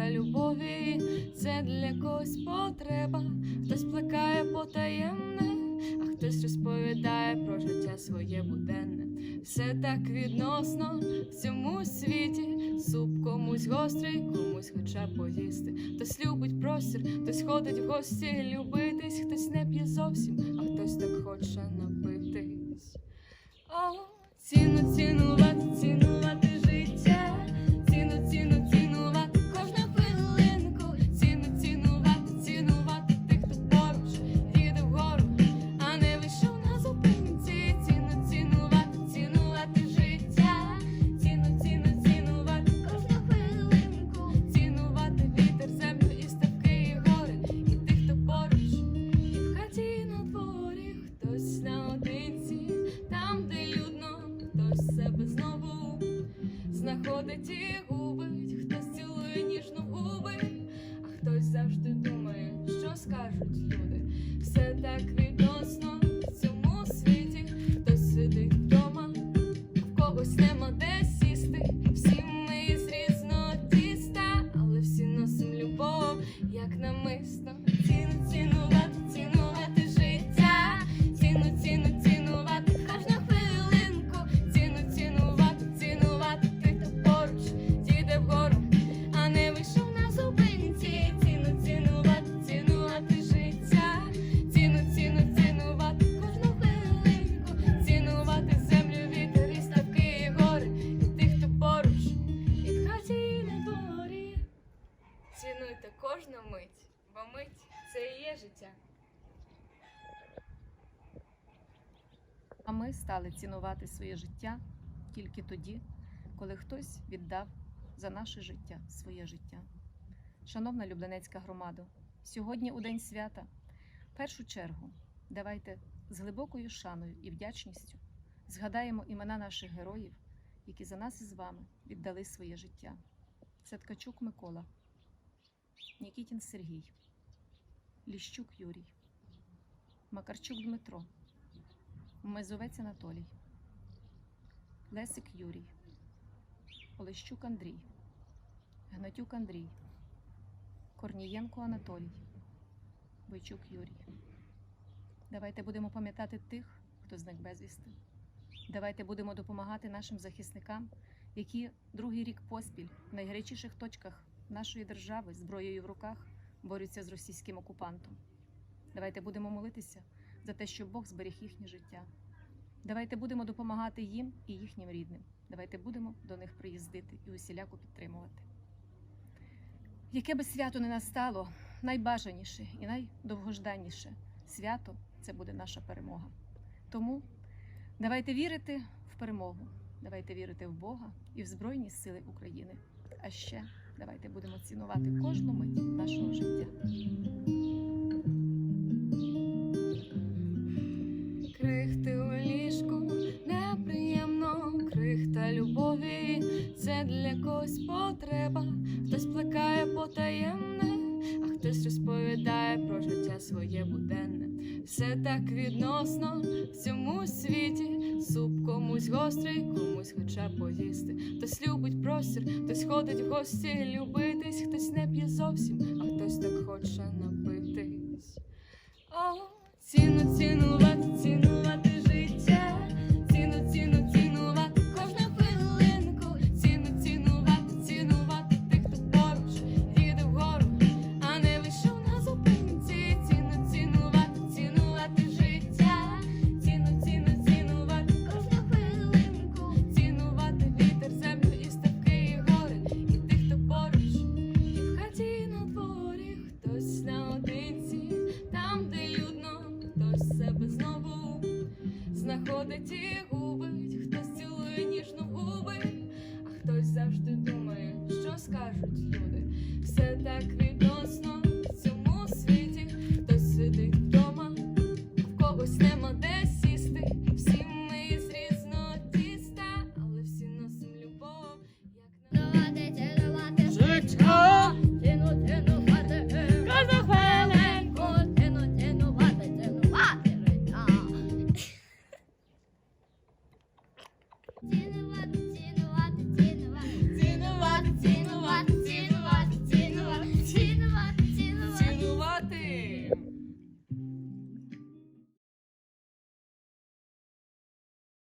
Пошука любові це для когось потреба, хтось плекає потаємне, а хтось розповідає про життя своє буденне. Все так відносно в цьому світі. Суп комусь гострий, комусь хоча поїсти. Хтось любить простір, хтось ходить в гості любитись. хтось що скажуть люди. Все так А ми стали цінувати своє життя тільки тоді, коли хтось віддав за наше життя своє життя. Шановна Люблянецька громада, сьогодні у День свята, в першу чергу, давайте з глибокою шаною і вдячністю згадаємо імена наших героїв, які за нас із вами віддали своє життя. Це Ткачук Микола, Нікітін Сергій, Ліщук Юрій, Макарчук Дмитро. Мезовець Анатолій, Лесик Юрій, Олещук Андрій, Гнатюк Андрій, Корнієнко Анатолій, Бойчук Юрій. Давайте будемо пам'ятати тих, хто зник безвісти. Давайте будемо допомагати нашим захисникам, які другий рік поспіль в найгарячіших точках нашої держави зброєю в руках борються з російським окупантом. Давайте будемо молитися за те, щоб Бог зберіг їхнє життя. Давайте будемо допомагати їм і їхнім рідним. Давайте будемо до них приїздити і усіляко підтримувати. Яке би свято не настало, найбажаніше і найдовгожданніше свято це буде наша перемога. Тому давайте вірити в перемогу, давайте вірити в Бога і в Збройні Сили України. А ще давайте будемо цінувати кожну мить нашого життя. Для когось потреба. Хтось плекає потаємне, а хтось розповідає про життя своє буденне. Все так відносно в цьому світі. Суп комусь гострий, комусь хоча поїсти. Хтось любить простір, хтось ходить в гості, любитись, хтось не п'є зовсім, а хтось так хоче напитись. О, ціну цінувати, знаходить і губить, хтось цілує ніжно губи, а хтось завжди думає, що скажуть люди. Все так відносно